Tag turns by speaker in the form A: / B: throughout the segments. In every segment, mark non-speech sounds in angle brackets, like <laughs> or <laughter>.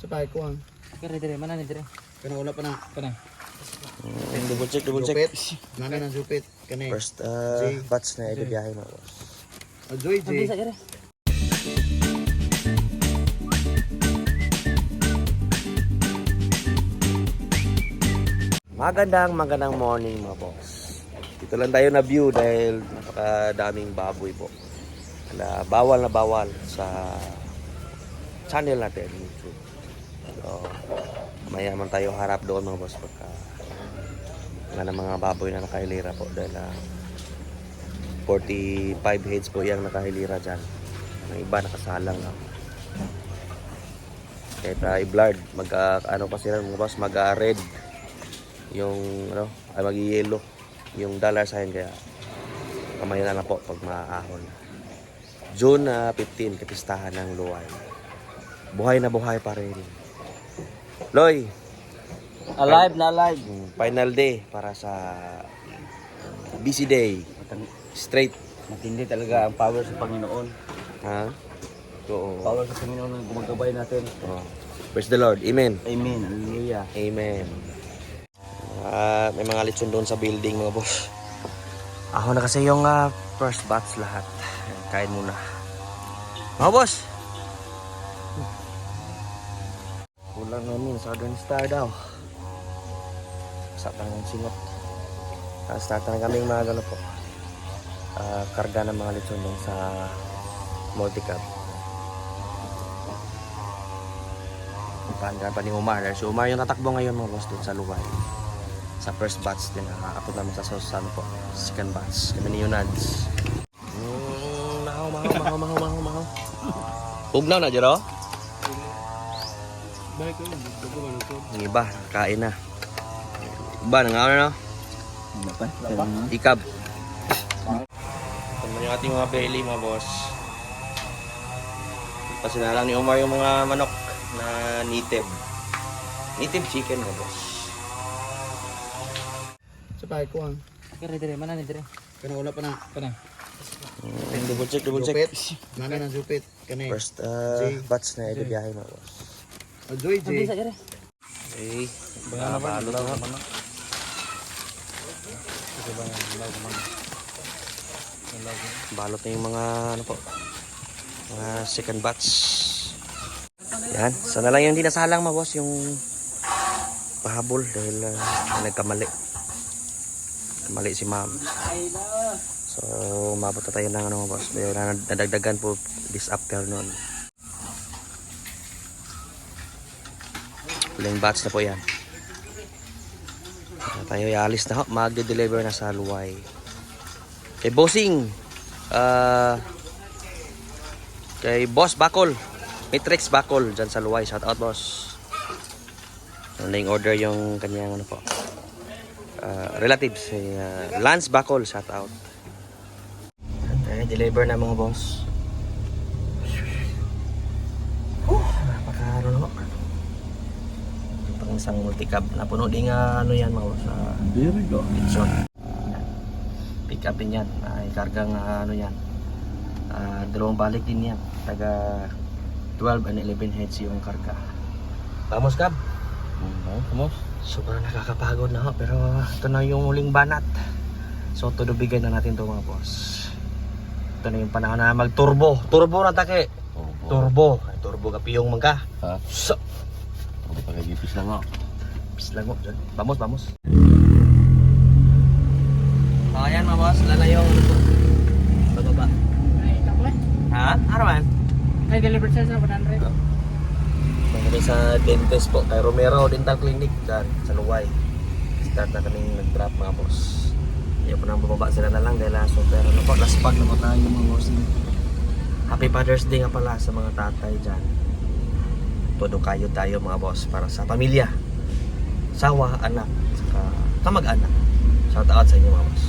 A: Sa pahay ko ang.
B: Kaya dire, mana ni dire?
A: Kana wala pa na.
B: Kana.
C: Mm, double check, double check.
A: Nana na jupit. Kani.
C: First uh, batch na mga boss.
A: Oh, Joy
B: Sabi
A: J.
B: sa dire.
C: Magandang magandang morning mga boss. Dito lang tayo na view dahil napakadaming baboy po. Kaya bawal na bawal sa channel natin YouTube. So, maya man tayo harap doon mga boss pagka nga ng mga baboy na nakahilira po dahil ah, 45 heads po yung nakahilira dyan. Ang iba nakasalang lang. Kahit uh, i-blurred, mag, ah, ano pa sila mga boss, mag-red yung ano, ay mag-yellow yung dollar sign kaya kamay na lang po pag maahon. June ah, 15, kapistahan ng Luway. Buhay na buhay pa rin. Loy,
B: Alive na alive.
C: mm, final day para sa busy day. Straight.
B: Matindi talaga ang power sa Panginoon.
C: Ha? Oo.
B: Power sa Panginoon ang gumagabay natin.
C: Oh. Praise the Lord. Amen.
B: Amen. Hallelujah.
C: Amen. Ah, may mga litson doon sa building mga boss. Ako na kasi yung ah, first batch lahat. Kain muna. Mga boss! Kulang namin, Southern Star daw. Sa ng singot. Tapos na kami mga gano po. Ah, karga ng mga litson doon sa multicab. Panda pa ni Umar. Si Umar yung tatakbo ngayon mga boss doon sa Luway. Sa first batch din. Nakakapot namin sa sauce, ano po. Second batch. Kami ni Yunads. Mm, mahaw, mahaw, mahaw, mahaw, mahaw, mahaw. Ugnaw na, Jero? Yung iba, kain na. Iba, nangaw na, no? Ikab. Ito yung ating mga belly, mga boss. Pasinalang ni Omar yung mga manok na native. Native chicken, mga boss.
A: Sa pahay ko ang.
B: Kaya dire, mana ni dire?
A: Kana wala pa na.
B: Kana.
C: Double check, double check.
A: Nana na jupit. Kani.
C: First uh, batch na ito biyahe, mga boss.
A: Oh, Joy J.
B: sa dire.
C: Okay. Balot na. Balot na yung mga ano po. Mga second batch. Yan. Sana lang yung hindi nasalang mga boss yung pahabol dahil uh, nagkamali. Kamali si ma'am. So, umabot na tayo ng ano boss. Dahil na nadagdagan po this afternoon. Huling batch na po yan. Na tayo ialis na ho. Magde-deliver na sa Luway. Kay Bossing. ah kay Boss Bakol. Matrix Bakol dyan sa Luway. Shout out boss. Ano yung order yung kanyang ano po. ah, relatives. Ah, Lance Bakol. Shout out. At, deliver na mga boss. Oh, napaka ano no. Isang multicab na puno din nga ano yan mga
B: Very good.
C: Lechon. Pick up din yan. Ay kargang ah, ano yan. Ah, dalawang balik din yan. Taga 12 and 11 heads yung karga. Vamos Cab.
B: Vamos.
C: Sobrang nakakapagod na ho. Pero ito na yung huling banat. So tudubigan na natin to mga boss. Ito na yung panahon na mag-turbo. Turbo na take. Turbo. Turbo ka piyong mangka.
B: Ha?
C: So,
B: pa kagipis lang ako.
C: Bis lang mo. dyan. Vamos, vamos. Oh, ayan mga boss. Lala yung ano to. Bababa. Ha? Ano man?
B: Ay, delivered siya sa 100.
C: May kami sa dentist po. Kay Romero Dental Clinic. Dyan, sa Luway. Start na kaming nag-drop mga boss. Ayaw po nang bumaba sila na lang dahil ah, super ano po. Last pag na po tayo mga boss. Happy Father's Day nga pala sa mga tatay dyan. Todo kayo tayo mga boss para sa pamilya. Sawa, anak, saka kamag-anak. Shout out sa inyo mga boss.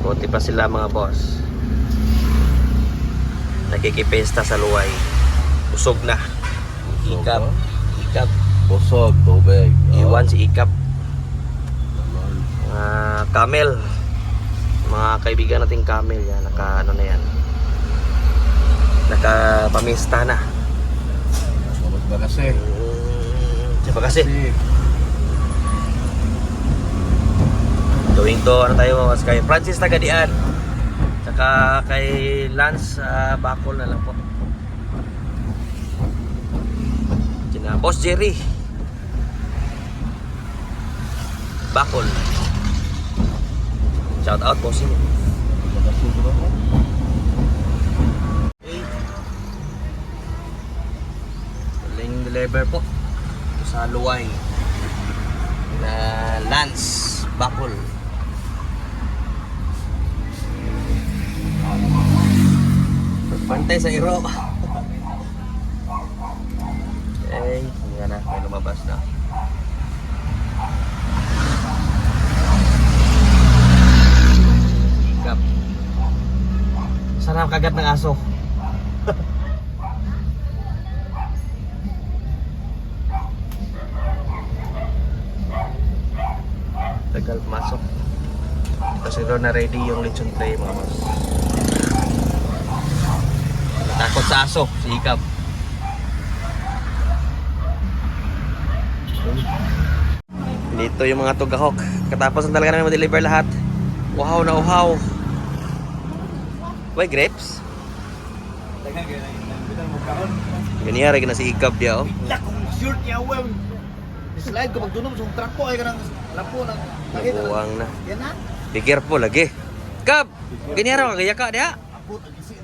C: Buti pa sila mga boss. Nagkikipesta sa luway. Usog na. Ikap. Ikap.
B: Busog, tubig.
C: Iwan si Ikap. Mga camel. Mga kaibigan nating camel yan. Naka ano na yan. Naka pamista na.
A: Kasi.
C: Mm, Siapa kasi?
A: Kasi.
C: Going to ano tayo mga boss kay Francis Tagadian. Tsaka kay Lance sa Bacol na lang po. Sina Boss Jerry. Bacol. Shout out bossing. Huling deliver po. Sa Luway. Na Lance Bacol. Pantay sa iro. <laughs> Okay, hindi na, may lumabas na. Hikap. Sarap kagat ng aso. Tagal pumasok. Kasi doon na ready yung lechon tray mga boss. Takot sa aso, si Hikap. Dito yung mga tugahok. Katapos na talaga namin ma-deliver lahat. Uhaw na uhaw. Why grapes? Ganyan rin na si Hikap dia oh.
A: Lakong shirt niya, well. Slide ko magdunom sa truck ko ay kanang lapo ng
C: Nabuwang na.
A: Yan na.
C: Be careful lagi. Kap! Ganyan ka dia.
A: Abot ang isi.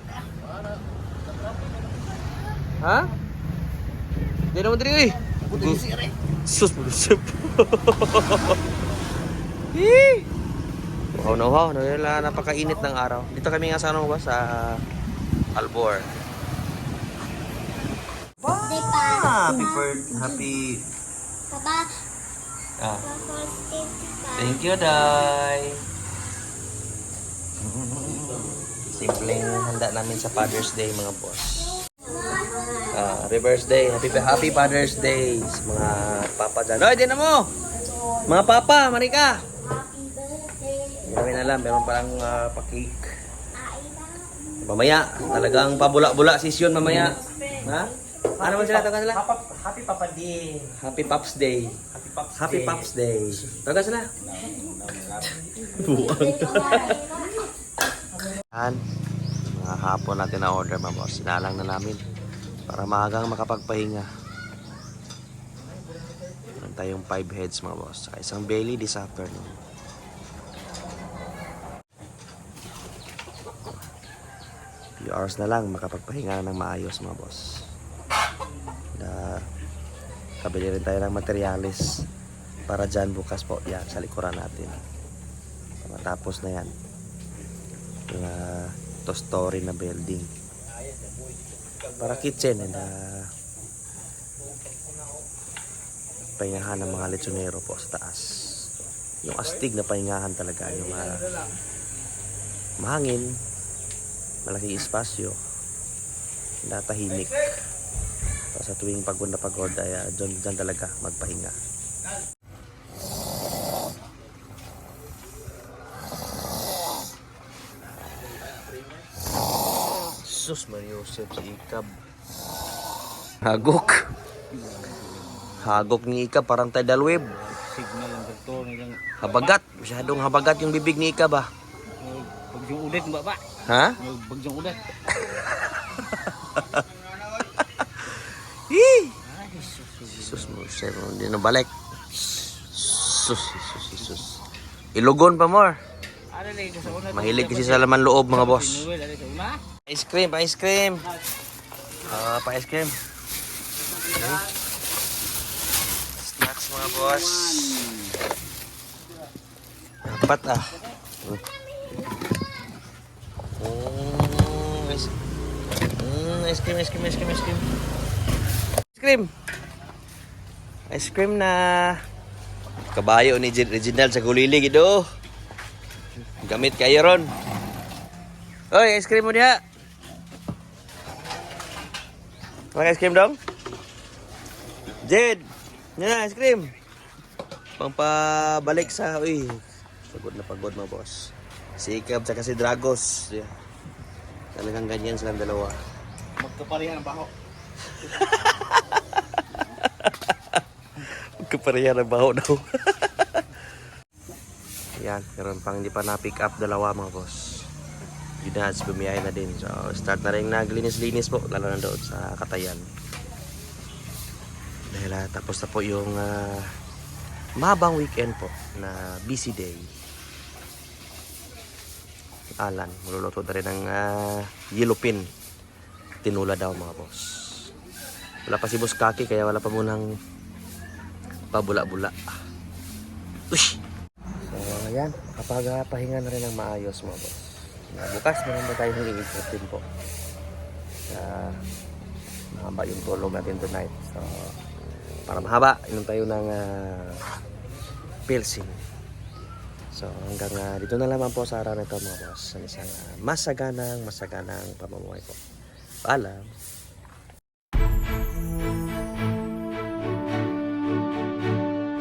C: Ha? Di naman diri eh. Sus mo sip. <laughs> Wow na wow, na napakainit ng araw. Dito kami nga sa ano ba sa Albor. Happy birthday, happy
D: Papa,
C: ah. Thank you, Day. Simpleng handa namin sa Father's Day, mga boss. Ah, happy birthday. Happy happy Father's Day sa mga papa dyan. Oy, din na mo! Mga papa, manika!
D: Happy birthday.
C: Hindi namin alam, meron parang uh, pa-cake. Mamaya, talagang pabula-bula session mamaya. Ha? Ano ba sila? Tawagan sila?
E: Happy Papa Day.
C: Happy Pops Day.
E: Happy Pops
C: Happy
E: Day.
C: Pops Day. Tawagan sila. Yan. Mga hapon natin na order mga boss. Sinalang na namin. Para maagang makapagpahinga. Meron tayong 5 heads mga boss. Saka isang belly this afternoon. Few hours na lang makapagpahinga ng maayos mga boss. Na kabili rin tayo ng materialis para dyan bukas po. Yan sa likuran natin. Matapos na yan. Yung uh, to story na building. Para kitchen and uh, pahingahan ng mga lechonero po sa taas. Yung astig na pahingahan talaga. Yung uh, mahangin malaking espasyo natahimik. so, sa tuwing pagod na pagod ay uh, dyan, dyan talaga magpahinga Sus Mariusep si Ikab. Hagok. Hagok ni Ikab parang tidal wave.
E: Signal ang doktor nilang
C: Habagat. Masyadong habagat yung bibig ni Ikab ah.
E: bagyong ulit mbak pak.
C: Ha?
E: Bagyong ulit.
C: Sus Mariusep. Hindi na balik. Sus, sus, sus. Ilugon pa more. Mahilig kasi sa laman loob mga boss. Ice cream, ice cream. Ah, pa ice cream. Okay. Snacks mga boss. Apat ah. Mm. Mm, ice cream, ice cream, ice cream, ice cream. Ice cream. Ice cream na kabayo ni Reginald sa gulili gitu. Gamit kayo ron. Oy, ice cream mo diha. Mag ice cream dong? Jed! Yan na, ice cream. Pampabalik sa... Uy, pagod na pagod mga boss. Si Ikab tsaka si Dragos. Yeah. Talagang ganyan silang dalawa.
E: Magkaparehan ang baho. <laughs>
C: Pareha nagbaho daw. <laughs> Yan, meron pang hindi pa na-pick up dalawa mga boss. Yun na, bumiyahe na din. So, start na rin naglinis-linis po, lalo na doon sa Katayan. Dahil ah, tapos na po yung ah, mabang weekend po na busy day. Alan, maluluto na rin ng ah, yellow pin. Tinula daw mga boss. Wala pa si Boss Kaki kaya wala pa munang pabula-bula. Uy! So, ayan. Kapag ah, pahinga na rin ng maayos mga boss. Na bukas meron na tayong i-ikot din po. Kaya mahaba yung tulog natin tonight. So, para mahaba, inom tayo ng uh, pilsing. So, hanggang ah, dito na lamang po sa araw na ito mga boss. Sa isang ah, masaganang, masaganang pamumuhay po. Paalam.